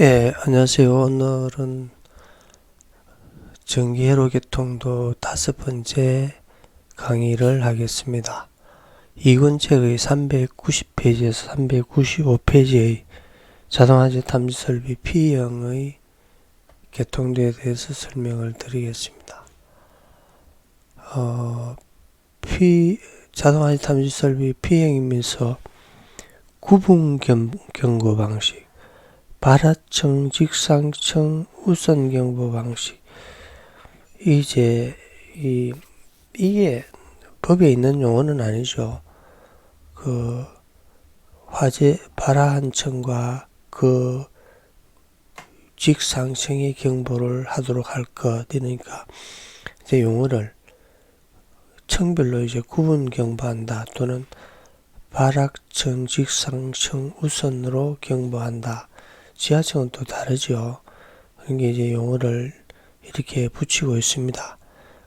예, 안녕하세요. 오늘은 전기회로 개통도 다섯 번째 강의를 하겠습니다. 이권책의 390페이지에서 395페이지의 자동화재 탐지 설비 P형의 개통도에 대해서 설명을 드리겠습니다. 어, P, 자동화재 탐지 설비 P형이면서 구분 경, 경고 방식, 발하청, 직상청, 우선 경보 방식. 이제 이 이게 법에 있는 용어는 아니죠. 그 화재 발하한청과 그 직상청의 경보를 하도록 할 것. 이러니까 이제 용어를 청별로 이제 구분 경보한다 또는 발악청, 직상청, 우선으로 경보한다. 지하청은 또 다르죠. 게 이제 용어를 이렇게 붙이고 있습니다.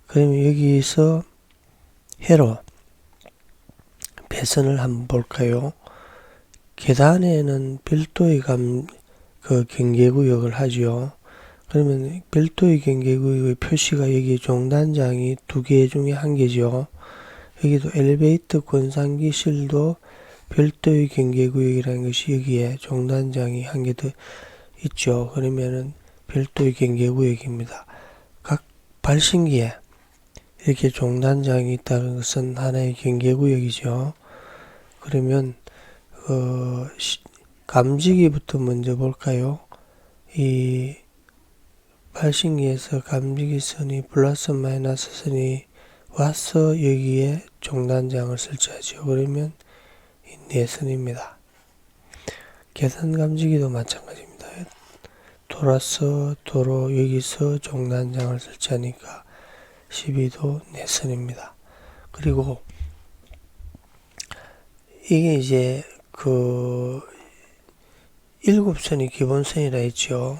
그러면 여기서 해로 배선을 한번 볼까요? 계단에는 별도의 감, 그 경계구역을 하죠. 그러면 별도의 경계구역의 표시가 여기 종단장이 두 개 중에 한 개죠. 여기도 엘리베이터 권상기실도 별도의 경계구역이라는 것이 여기에 종단장이 한 개 더 있죠. 그러면은 별도의 경계구역입니다. 각 발신기에 이렇게 종단장이 있다는 것은 하나의 경계구역이죠. 그러면 어, 감지기부터 먼저 볼까요? 이 발신기에서 감지기 선이 플러스 마이너스 선이 와서 여기에 종단장을 설치하죠. 그러면 내선입니다. 계산 감지기도 마찬가지입니다. 돌아서 도로 여기서 종단장을 설치하니까 12도 내선입니다. 그리고 이게 이제 그 일곱 선이 기본선이라 했죠.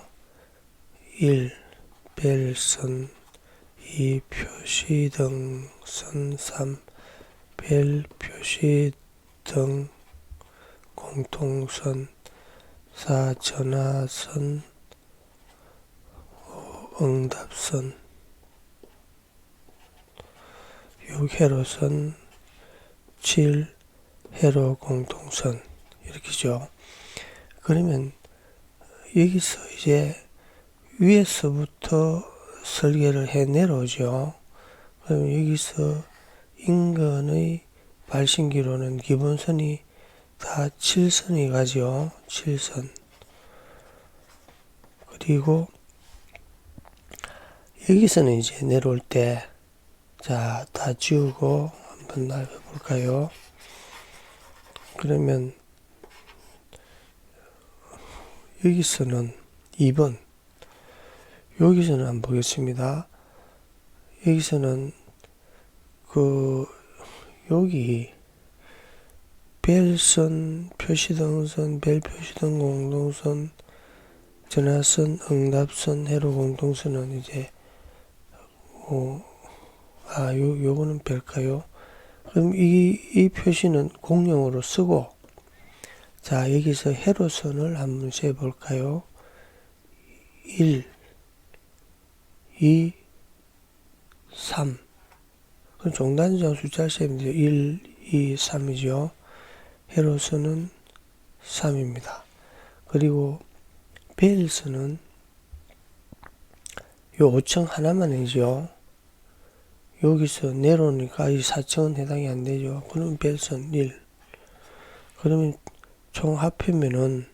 1. 벨선 2. 표시등선 3. 벨 표시 등 공통선 4. 전화선 5. 응답선 6. 회로선 7. 회로 공통선 이렇게죠. 그러면 여기서 이제 위에서부터 설계를 해 내려오죠. 그럼 여기서 인근의 발신기로는 기본선이 다 7선이 가죠. 7선. 그리고 여기서는 이제 내려올 때, 자, 다 지우고 한번 날려볼까요? 그러면 여기서는 2번. 여기서는 한번 보겠습니다. 여기서는 그 여기 벨선, 표시등선, 벨표시등 공동선, 전화선, 응답선, 해로 공동선은 이제 어, 아, 요, 요거는 별까요? 그럼 이, 이 표시는 공용으로 쓰고 자, 여기서 해로선을 한번 세볼까요? 1, 2, 3. 그럼 종단장 숫자 돼 1, 2, 3이죠. 해로선은 3입니다. 그리고 벨선은 요 5층 하나만이죠. 여기서 내려오니까 이 4층은 해당이 안 되죠. 그럼 벨선 1. 그러면 총 합하면은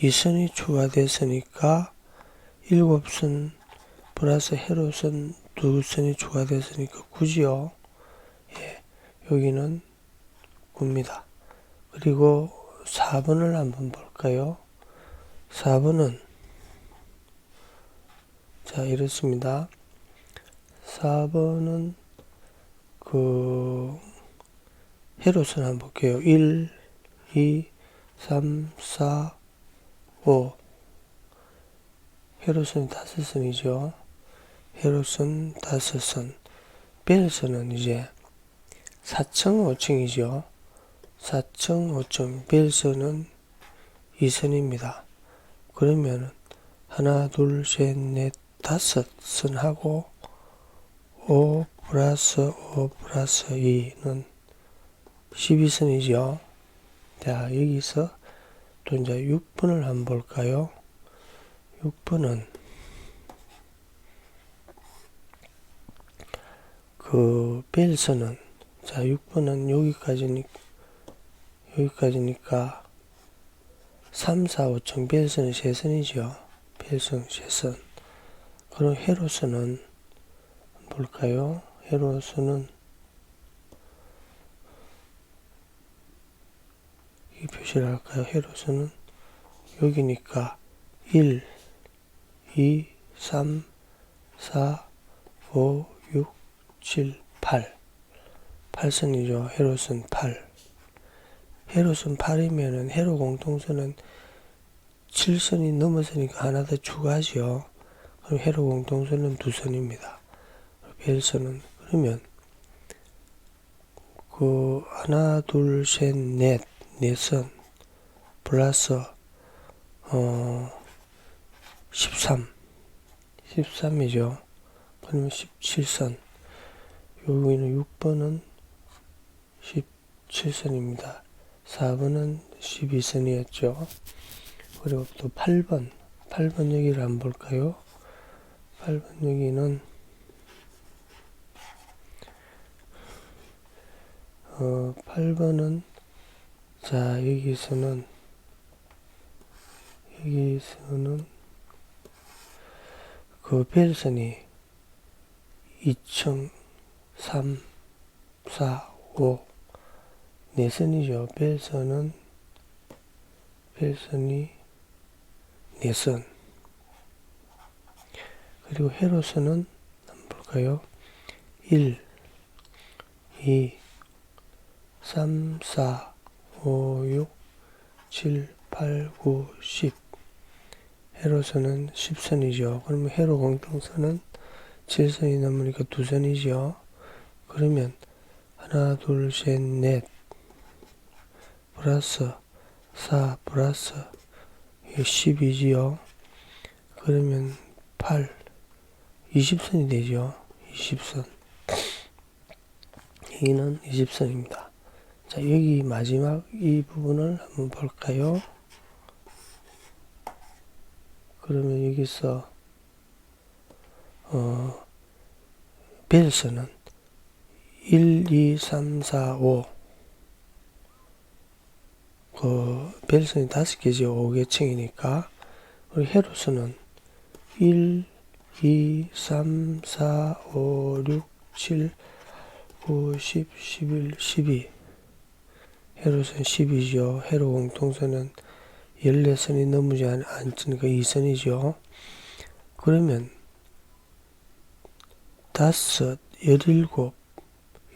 2선이 추가됐으니까 7선 플러스 해로선 2선이 추가됐으니까 9지요. 예, 여기는 9입니다. 그리고 4번을 한번 볼까요? 4번은 자 이렇습니다. 4번은 그 해로선 한번 볼게요. 1, 2, 3, 4, 5 해로선 다섯 선이죠. 해로선 다섯 선. 벨선은 이제 4층 5층이죠. 4층 5층 벨선은 2선입니다. 그러면은 하나, 둘, 셋, 넷, 다섯은 하고 5 플러스 5 플러스 2는 12선이죠. 자, 여기서 또 이제 6번을 한번 볼까요? 6번은 그 벨선은 자 6번은 여기까지니 여기까지니까 3, 4, 5층 벨선은 세선이죠. 벨선 세선. 그럼 헤로스는 볼까요? 헤로스는 이 표시를 할까요? 헤로스는 여기니까 1, 2, 3, 4, 5, 6, 7, 8. 8선이죠. 헤로스는 8. 헤로스는 8이면은 헤로 공통선은 7선이 넘어서니까 하나 더 추가하죠. 그럼 헤로 공통선은 두 선입니다. 벨선은 그러면 그 하나 둘 셋넷 네선 플러스 어 13, 13이죠. 그러면 17선. 여기는 6번은 17선입니다. 4번은 12선이었죠. 그리고 또 8번. 8번 여기를 한번 볼까요? 8번 여기는 어, 8번은 자 여기서는 여기서는 그 벨선이 2층 3, 4, 5 네선이죠. 벨선은 벨선이 네선 그리고 헤로선은 한번 볼까요? 1, 2, 3, 4, 5, 6, 7, 8, 9, 10 헤로선은 10선이죠. 그러면 헤로 공통선은 7선이 넘으니까 2선이죠. 그러면 하나, 둘, 셋, 넷 플러스 4 플러스 10이지요. 그러면 8 20선이 되죠. 20선 여기는 20선입니다. 자 여기 마지막 이 부분을 한번 볼까요? 그러면 여기서 어, 벨스는 1, 2, 3, 4, 5. 그, 벨선이 다섯 개죠. 5개층이니까. 그리고 헤로스는 1, 2, 3, 4, 5, 6, 7, 9, 10, 11, 12. 헤로선 10이죠. 헤로 공통선은 14선이 넘지 않, 않으니까 2선이죠. 그러면 다섯, 열일곱,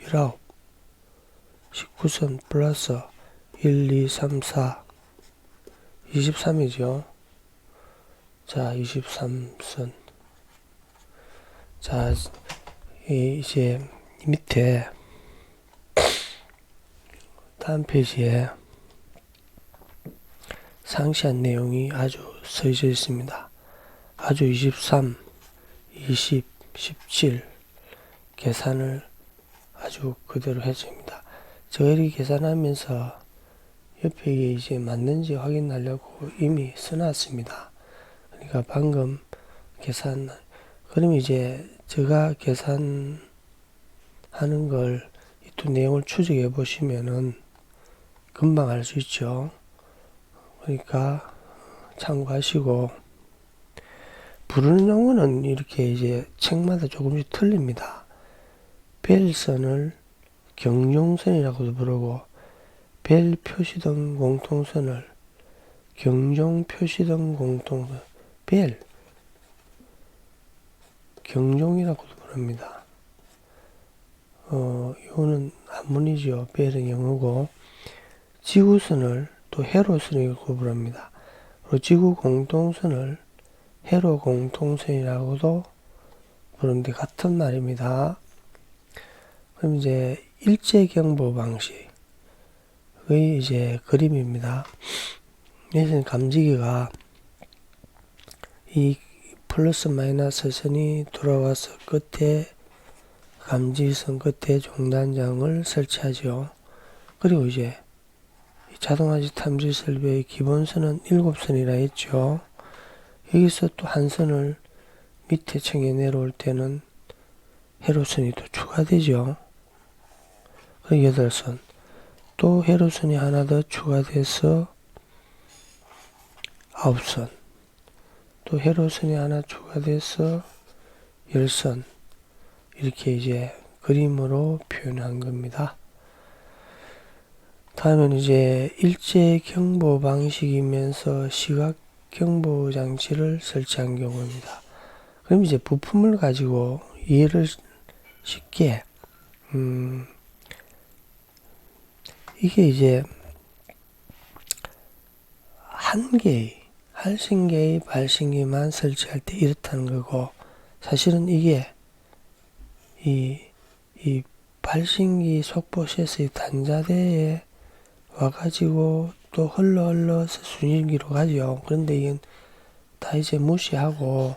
열아홉, 19선 플러스 1, 2, 3, 4, 23이죠. 자, 23선. 자, 이 제 밑에 다음 페이지에 상세한 내용이 아주 써져 있습니다. 아주 23, 20, 17 계산을 아주 그대로 해줍니다. 저희이 계산하면서 옆에 이제 맞는지 확인하려고 이미 써놨습니다. 그러니까 방금 계산, 그럼 이제 제가 계산하는 걸 이 두 내용을 추적해 보시면은 금방 알 수 있죠. 그러니까 참고하시고 부르는 용어는 이렇게 이제 책마다 조금씩 틀립니다. 벨선을 경종선이라고도 부르고 벨 표시등 공통선을 경종 표시등 공통선 벨 경종이라고도 부릅니다. 어, 이거는 한문이죠. 벨은 영어고 지구선을 또 해로선이라고 부릅니다. 그리고 지구 공통선을 해로 공통선이라고도 부르는데 같은 말입니다. 그럼 이제 일제경보 방식 의 이제 그림입니다. 예전 감지기가 이 플러스 마이너스 선이 돌아와서 끝에 감지선 끝에 종단장을 설치하죠. 그리고 이제 이 자동화지 탐지 설비의 기본선은 7선이라 했죠. 여기서 또 한 선을 밑에 층에 내려올 때는 회로선이 또 추가되죠. 그 8선. 또 회로선이 하나 더 추가돼서 9선. 또 회로선이 하나 추가돼서 10선. 이렇게 이제 그림으로 표현한 겁니다. 다음은 이제 일제 경보 방식이면서 시각 경보 장치를 설치한 경우입니다. 그럼 이제 부품을 가지고 이해를 쉽게 음 이게 이제 한 개의 할신계의 발신기만 설치할 때 이렇다는 거고 사실은 이게 이, 이 발신기 속보시에서의 단자대에 와가지고 또 흘러 흘러서 순일기로 가죠. 그런데 이건 다 이제 무시하고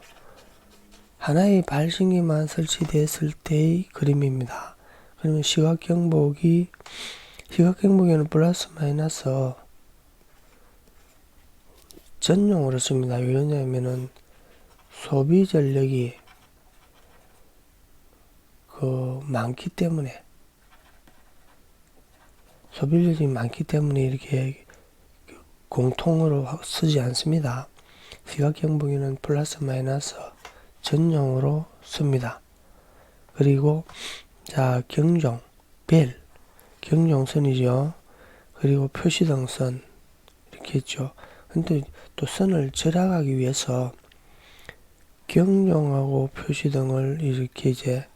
하나의 발신기만 설치됐을 때의 그림입니다. 그러면 시각 경보기 경보기는 플러스 마이너스 전용으로 씁니다. 왜냐하면은 소비 전력이 그 많기 때문에 소비력이 많기 때문에 이렇게 공통으로 쓰지 않습니다. 시각 경보기는 플러스 마이너스 전용으로 씁니다. 그리고 자 경종 벨 경종선이죠. 그리고 표시등선 이렇게 있죠. 근데 또 선을 절약하기 위해서 경종하고 표시등을 이렇게 이제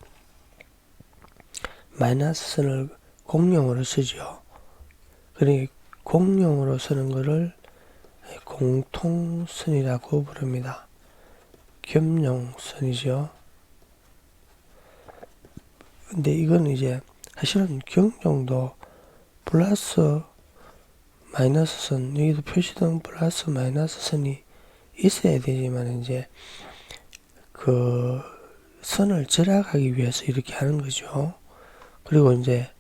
마이너스 선을 공용으로 쓰죠. 그러니 공용으로 쓰는 것을 공통선이라고 부릅니다. 겸용선이죠. 근데 이건 이제 사실은 경종도 플러스 마이너스 선, 여기도 표시등 플러스 마이너스 선이 있어야 되지만 이제 그 선을 절약하기 위해서 이렇게 하는 거죠. 그리고 이제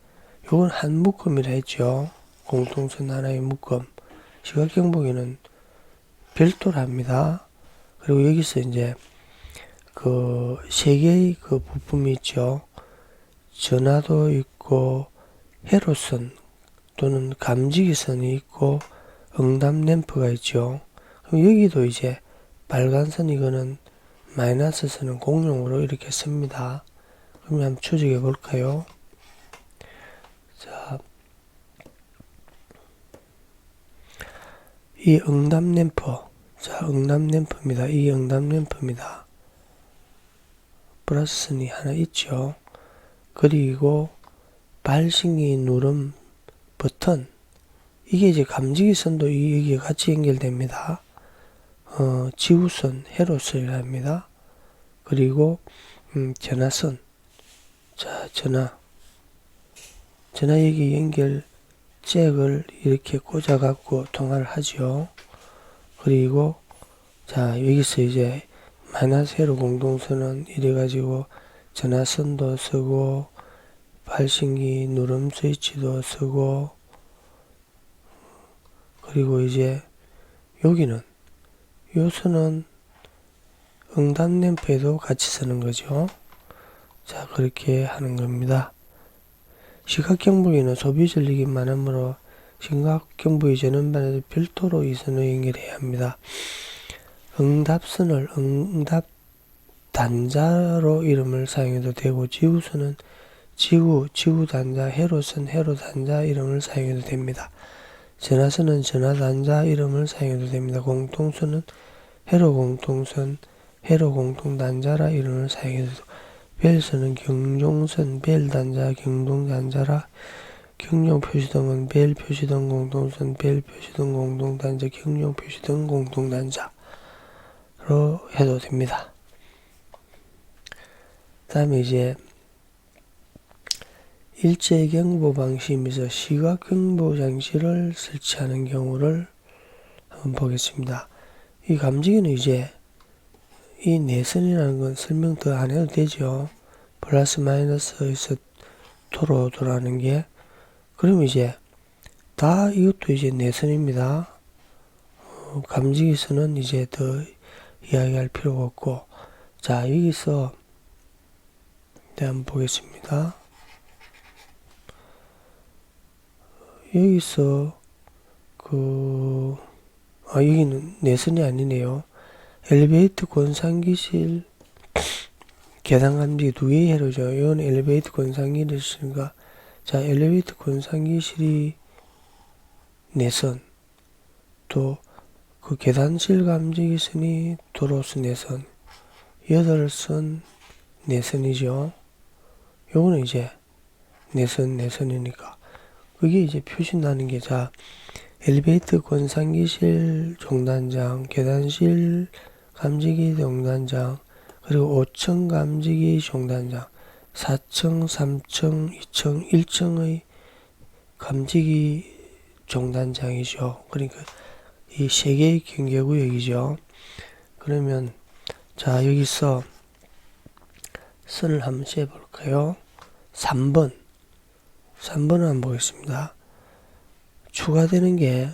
요건 한 묶음이라 했죠. 공통선 하나의 묶음. 시각경보기는 별도로 합니다. 그리고 여기서 이제 그 세 개의 그 부품이 있죠. 전화도 있고 회로선 또는 감지기선이 있고 응답 램프가 있죠. 그럼 여기도 이제 빨간 선 이거는 마이너스 선은 공용으로 이렇게 씁니다. 그럼 한번 추적해 볼까요? 자, 이 응답 램프, 자, 응답 램프입니다. 이 응답 램프입니다. 플러스 선이 하나 있죠. 그리고 발신기 누름 버튼 이게 이제 감지기 선도 여기에 같이 연결됩니다. 어, 지우선, 회로선이랍니다. 그리고 음, 전화선, 자 전화, 전화 여기 연결 잭을 이렇게 꽂아 갖고 통화를 하죠. 그리고 자 여기서 이제 마이너스 회로 공동선은 이래 가지고 전화선도 쓰고 발신기 누름 스위치도 쓰고 그리고 이제 여기는 요선은 응답 램프에도 같이 쓰는 거죠. 자 그렇게 하는 겁니다. 시각경보기는 소비 전력이 많으므로 시각경보기 전원반에도 별도로 이 선을 연결해야 합니다. 응답선을 응답 단자로 이름을 사용해도 되고 지우선은 지구, 지구단자, 해로선, 해로단자 이름을 사용해도 됩니다. 전화선은 전화단자 이름을 사용해도 됩니다. 공통선은 해로공통선, 해로공통단자라 이름을 사용해도 벨선은 경종선, 벨단자, 경동단자라 경용 표시등은 벨 표시등 공동선, 벨 표시등 공동단자, 경용 표시등 공동단자로 해도 됩니다. 다음에 이제 일제경보 방식이면서 시각경보 장치를 설치하는 경우를 한번 보겠습니다. 이 감지기는 이제 이 내선이라는 건 설명 더 안 해도 되죠. 플러스 마이너스에서 도로 돌아가는 게. 그럼 이제 다 이것도 이제 내선입니다. 어, 감지기선은 이제 더 이야기할 필요가 없고. 자, 여기서 네, 한번 보겠습니다. 여기서 그, 아, 여기는 내선이 아니네요. 엘리베이터 권상기실 계단 감지 두 개의 해로죠. 이건 엘리베이터 권상기실인가. 자, 엘리베이터 권상기실이 내선. 또, 그 계단실 감지기선이 도로수 내선. 여덟 선 내선이죠. 요거는 이제 내선, 내선이니까. 그게 이제 표시 나는 게, 자, 엘리베이터 권상기실 종단장, 계단실 감지기 종단장, 그리고 5층 감지기 종단장, 4층, 3층, 2층, 1층의 감지기 종단장이죠. 그러니까 이 세 개의 경계구역이죠. 그러면 자 여기서 선을 한번 씌워볼까요? 3번 3번을 한번 보겠습니다. 추가되는 게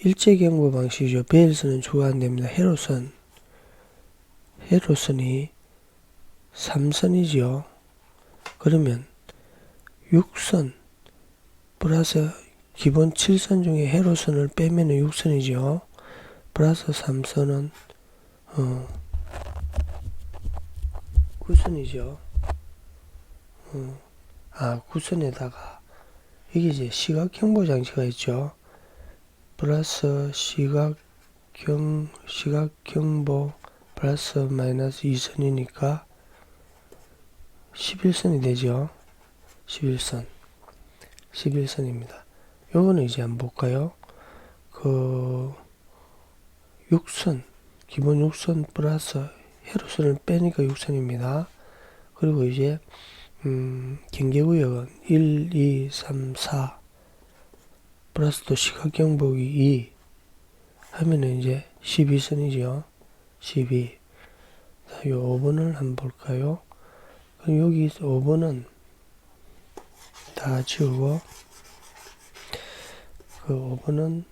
일제경보 방식이죠. 베일선은 추가 안 됩니다. 해로선 해로선이 3선이지요. 그러면 6선 플러스 기본 7선 중에 해로선을 빼면 6선이죠. 플러스 3선은 어, 9선이죠. 어, 아 9선에다가 이게 이제 시각 경보 장치가 있죠. 플러스 시각 경 시각 경보 플러스 마이너스 2선이니까 11선이 되죠. 11선. 11선입니다. 요거는 이제 한번 볼까요? 그 6선 기본 6선 플러스 해로선을 빼니까 6선입니다. 그리고 이제 음, 경계구역은 1, 2, 3, 4 플러스 또 시각경보기 2 하면은 이제 12선이죠. 12. 자, 요 5번을 한번 볼까요? 그럼 여기 5번은 다 지우고 그 5번은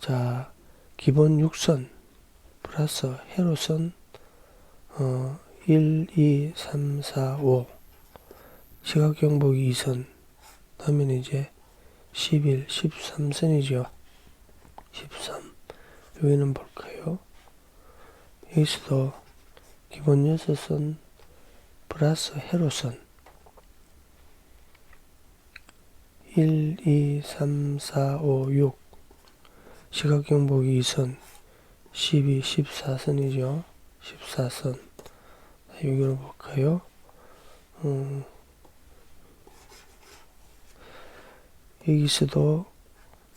자 기본 6선 플러스 해로선 어 1, 2, 3, 4, 5 시각경보기 2선. 하면 이제 11, 13선이죠. 13 여기는 볼까요? 여기서도 기본 6선 플러스 해로선. 1, 2, 3, 4, 5, 6 시각경보기 2선. 12, 14선이죠. 14선 여기로 볼까요? 음, 여기서도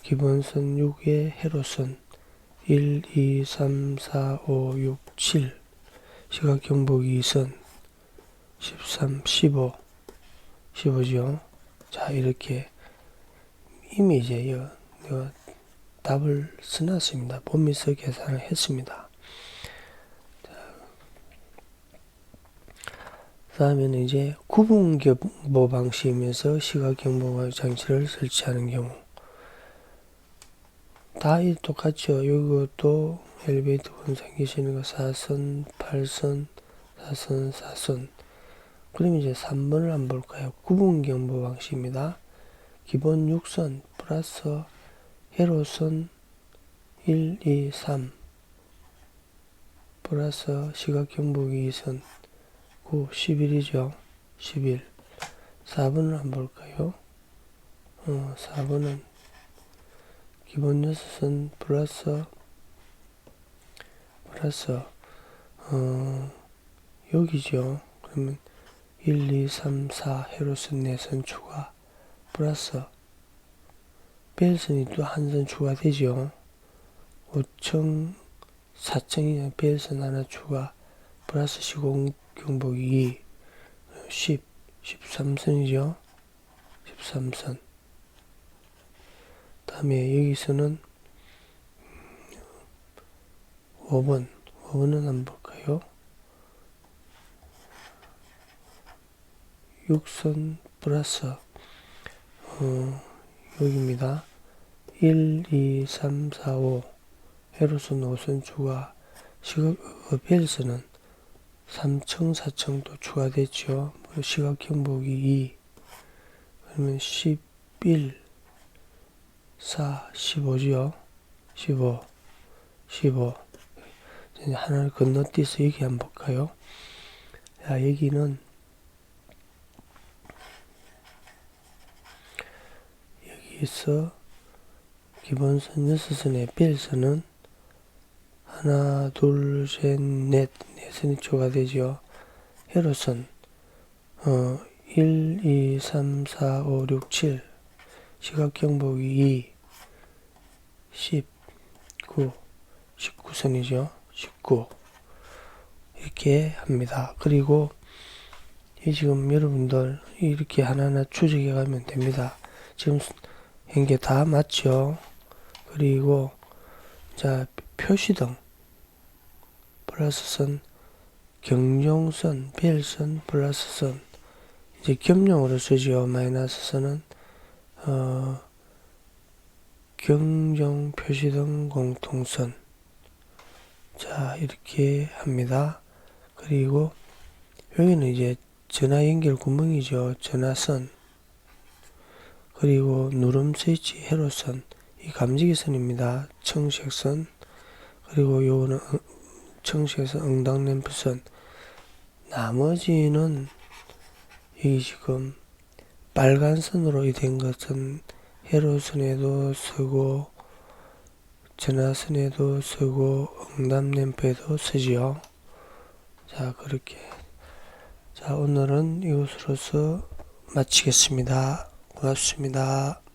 기본선 6의 해로선 1, 2, 3, 4, 5, 6, 7 시각경보기 2선 13, 15 15죠. 자 이렇게 이미 이제 답을 써놨습니다. 보면서 계산을 했습니다. 다음에는 이제 구분경보 방식이면서 시각경보 장치를 설치하는 경우 다 똑같죠. 이것도 엘리베이터 권상 계시는 거 4선, 8선, 4선, 4선 그럼 이제 3번을 한번 볼까요? 구분경보 방식입니다. 기본 6선 플러스 회로선 1, 2, 3 플러스 시각경보기 2선 9, 11이죠. 11 4번을 한번 볼까요? 어, 4번은 기본 6선 플러스 플러스 어, 여기죠. 그러면 1, 2, 3, 4 해로선 4선 추가 플러스 벨선이 또 한 선 추가되죠. 5층, 4층이 벨선 하나 추가 플러스 시공 경복 2, 10, 13선이죠. 13선. 다음에 여기서는 5번, 5번은 안 볼까요? 6선 플러스 어, 여기입니다. 1, 2, 3, 4, 5 해로선 5선 추가 시각 어, 어필선은 3층, 4층도 추가됐죠. 뭐 시각 경보기 2 그러면 11 4, 15지요. 15 15 이제 하나를 건너뛰어서 여기 한번 볼까요? 자, 여기는 여기서 기본선 6선의 벨선은 하나, 둘, 셋, 넷, 넷선이 추가되죠. 회로선 어, 1, 2, 3, 4, 5, 6, 7 시각경보기 2 10 9 19선이죠. 19 이렇게 합니다. 그리고 이 지금 여러분들 이렇게 하나하나 추적해 가면 됩니다. 지금 현재 다 맞죠? 그리고 자 표시등 플러스 선 경종선 벨선 플러스선 이제 겸용으로 쓰지요. 마이너스선은 어 경종 표시등 공통선 자 이렇게 합니다. 그리고 여기는 이제 전화 연결 구멍이죠. 전화선 그리고 누름 스위치 회로선 이 감지기 선입니다. 청색선 그리고 요거는 응- 청색선 응당 램프선 나머지는 여기 지금 빨간 선으로 된 것은 회로선에도 쓰고 전화선에도 쓰고 응답 램프에도 쓰지요. 자 그렇게 자 오늘은 이것으로서 마치겠습니다. 고맙습니다.